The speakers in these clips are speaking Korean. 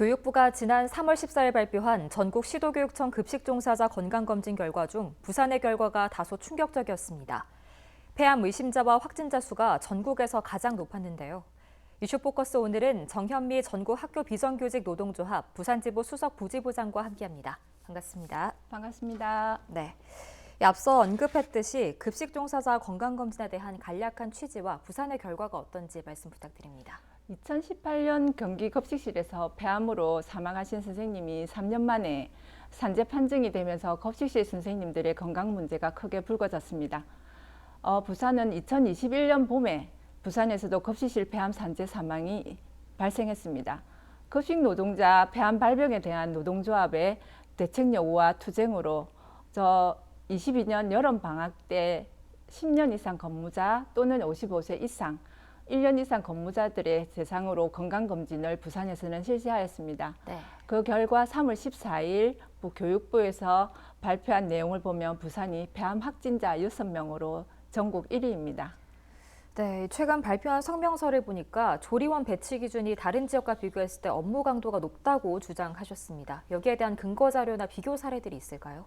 교육부가 지난 3월 14일 발표한 전국 시도교육청 급식 종사자 건강검진 결과 중 부산의 결과가 다소 충격적이었습니다. 폐암 의심자와 확진자 수가 전국에서 가장 높았는데요. 이슈 포커스 오늘은 정현미 전국 학교 비정규직 노동조합 부산지부 수석 부지부장과 함께합니다. 반갑습니다. 반갑습니다. 네. 이 앞서 언급했듯이 급식 종사자 건강검진에 대한 간략한 취지와 부산의 결과가 어떤지 말씀 부탁드립니다. 2018년 경기 급식실에서 폐암으로 사망하신 선생님이 3년 만에 산재 판정이 되면서 급식실 선생님들의 건강 문제가 크게 불거졌습니다. 어, 부산은 2021년 봄에 부산에서도 급식실 폐암 산재 사망이 발생했습니다. 급식 노동자 폐암 발병에 대한 노동조합의 대책 요구와 투쟁으로 저 22년 여름 방학 때 10년 이상 근무자 또는 55세 이상 1년 이상 근무자들의 대상으로 건강검진을 부산에서는 실시하였습니다. 네. 그 결과 3월 14일 교육부에서 발표한 내용을 보면 부산이 폐암 확진자 6명으로 전국 1위입니다. 네, 최근 발표한 성명서를 보니까 조리원 배치 기준이 다른 지역과 비교했을 때 업무 강도가 높다고 주장하셨습니다. 여기에 대한 근거 자료나 비교 사례들이 있을까요?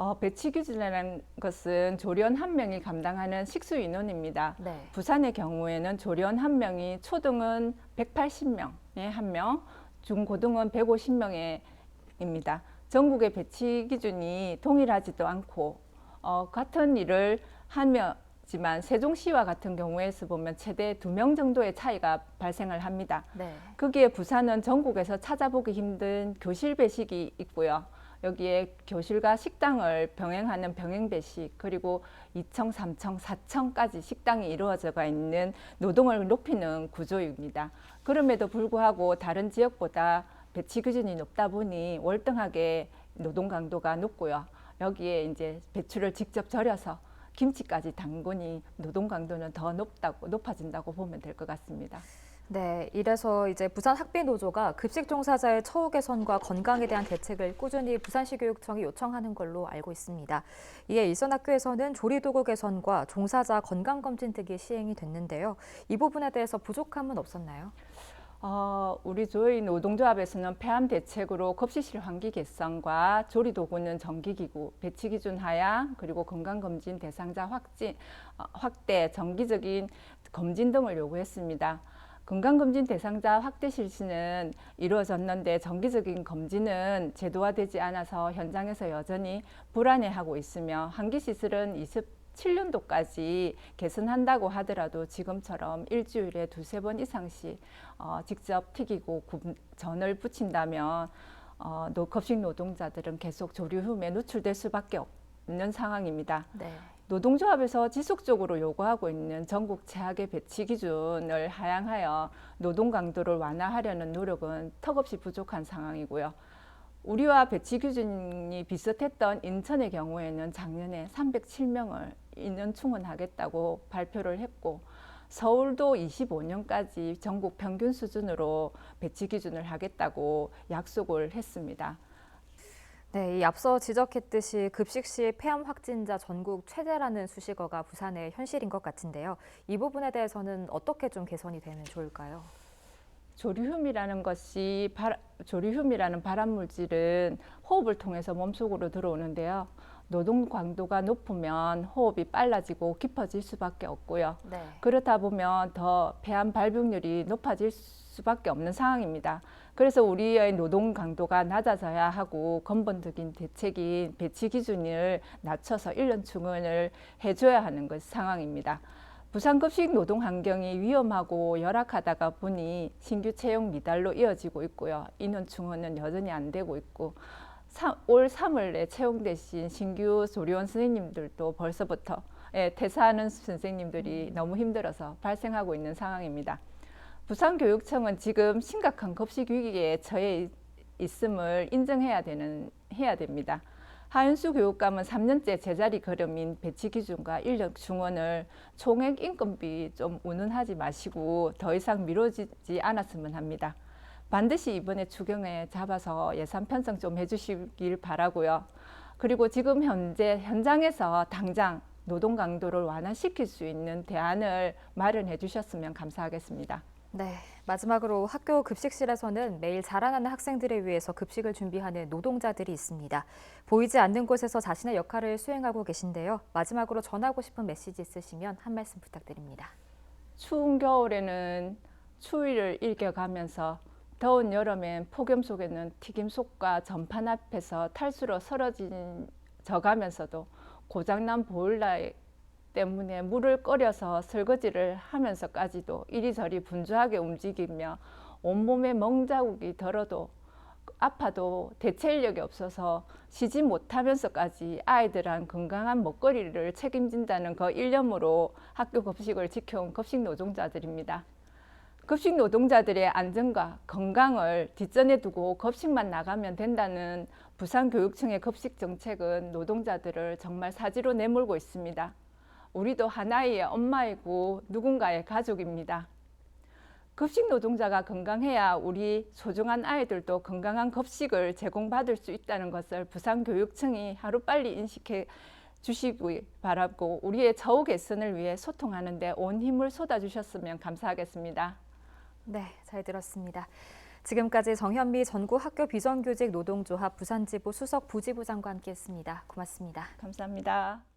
어, 배치 기준이라는 것은 조리원 한 명이 감당하는 식수 인원입니다. 네. 부산의 경우에는 조리원 한 명이 초등은 180명에 한 명, 중고등은 150명에입니다. 전국의 배치 기준이 동일하지도 않고 어, 같은 일을 하면지만 세종시와 같은 경우에서 보면 최대 두 명 정도의 차이가 발생을 합니다. 네. 거기에 부산은 전국에서 찾아보기 힘든 교실 배식이 있고요. 여기에 교실과 식당을 병행하는 병행 배식 그리고 2층, 3층, 4층까지 식당이 이루어져가 있는 노동을 높이는 구조입니다. 그럼에도 불구하고 다른 지역보다 배치 기준이 높다 보니 월등하게 노동 강도가 높고요. 여기에 이제 배추를 직접 절여서 김치까지 담그니 노동 강도는 더 높다고 높아진다고 보면 될 것 같습니다. 네, 이래서 이제 부산 학비 노조가 급식 종사자의 처우 개선과 건강에 대한 대책을 꾸준히 부산시 교육청이 요청하는 걸로 알고 있습니다. 이에 일선 학교에서는 조리 도구 개선과 종사자 건강 검진 등이 시행이 됐는데요. 이 부분에 대해서 부족함은 없었나요? 어, 우리 저희 노동조합에서는 폐암 대책으로 급식실 환기 개선과 조리 도구는 정기기구, 배치 기준 하향, 그리고 건강검진 대상자 확진, 어, 확대, 정기적인 검진 등을 요구했습니다. 건강검진 대상자 확대 실시는 이루어졌는데 정기적인 검진은 제도화되지 않아서 현장에서 여전히 불안해하고 있으며 환기시설은 27년도까지 개선한다고 하더라도 지금처럼 일주일에 두세 번 이상씩 어, 직접 튀기고 굽, 전을 붙인다면 어, 노, 급식 노동자들은 계속 조류 흠에 노출될 수밖에 없 는 상황입니다. 네. 노동조합에서 지속적으로 요구하고 있는 전국 최악의 배치 기준을 하향하여 노동 강도를 완화하려는 노력은 턱없이 부족한 상황이고요. 우리와 배치 기준이 비슷했던 인천의 경우에는 작년에 307명을 인원 충원하겠다고 발표를 했고 서울도 25년까지 전국 평균 수준으로 배치 기준을 하겠다고 약속을 했습니다. 네, 이 앞서 지적했듯이 급식 시 폐암 확진자 전국 최대라는 수식어가 부산의 현실인 것 같은데요. 이 부분에 대해서는 어떻게 좀 개선이 되면 좋을까요? 조류hum이라는 것이 바, 조류hum이라는 발암 물질은 호흡을 통해서 몸속으로 들어오는데요. 노동 강도가 높으면 호흡이 빨라지고 깊어질 수밖에 없고요. 네. 그렇다 보면 더 폐암 발병률이 높아질 수밖에 없는 상황입니다. 그래서 우리의 노동 강도가 낮아져야 하고 근본적인 대책인 배치 기준을 낮춰서 일년 충원을 해줘야 하는 것 상황입니다. 부산급식 노동 환경이 위험하고 열악하다가 보니 신규 채용 미달로 이어지고 있고요. 인원 충원은 여전히 안 되고 있고 사- 올 3월에 채용 대신 신규 조리원 선생님들도 벌써부터 예, 퇴사하는 선생님들이 너무 힘들어서 발생하고 있는 상황입니다. 부산교육청은 지금 심각한 급식 위기에 처해 있- 있음을 인정해야 되는 해야 됩니다. 하윤수 교육감은 3년째 제자리 걸음인 배치 기준과 인력 중원을 총액 인건비 좀 운운하지 마시고 더 이상 미뤄지지 않았으면 합니다. 반드시 이번에 추경에 잡아서 예산 편성 좀 해주시길 바라고요. 그리고 지금 현재 현장에서 당장 노동 강도를 완화시킬 수 있는 대안을 마련해 주셨으면 감사하겠습니다. 네, 마지막으로 학교 급식실에서는 매일 자라나는 학생들을 위해서 급식을 준비하는 노동자들이 있습니다. 보이지 않는 곳에서 자신의 역할을 수행하고 계신데요. 마지막으로 전하고 싶은 메시지 있으시면 한 말씀 부탁드립니다. 추운 겨울에는 추위를 이겨가면서 더운 여름엔 폭염 속에는 튀김 속과 전판 앞에서 탈수로 쓰러진 져가면서도 고장난 보일러 때문에 물을 끓여서 설거지를 하면서까지도 이리저리 분주하게 움직이며 온몸에 멍자국이 들어도 아파도 대체 인력이 없어서 쉬지 못하면서까지 아이들한 건강한 먹거리를 책임진다는 그 일념으로 학교 급식을 지켜온 급식 노동자들입니다. 급식 노동자들의 안전과 건강을 뒷전에 두고 급식만 나가면 된다는 부산교육청의 급식 정책은 노동자들을 정말 사지로 내몰고 있습니다. 우리도 하나의 엄마이고 누군가의 가족입니다. 급식 노동자가 건강해야 우리 소중한 아이들도 건강한 급식을 제공받을 수 있다는 것을 부산교육청이 하루빨리 인식해 주시기 바라고 우리의 처우 개선을 위해 소통하는 데 온 힘을 쏟아주셨으면 감사하겠습니다. 네, 잘 들었습니다. 지금까지 정현미 전국 학교 비정규직 노동조합 부산지부 수석 부지부장과 함께했습니다. 고맙습니다. 감사합니다.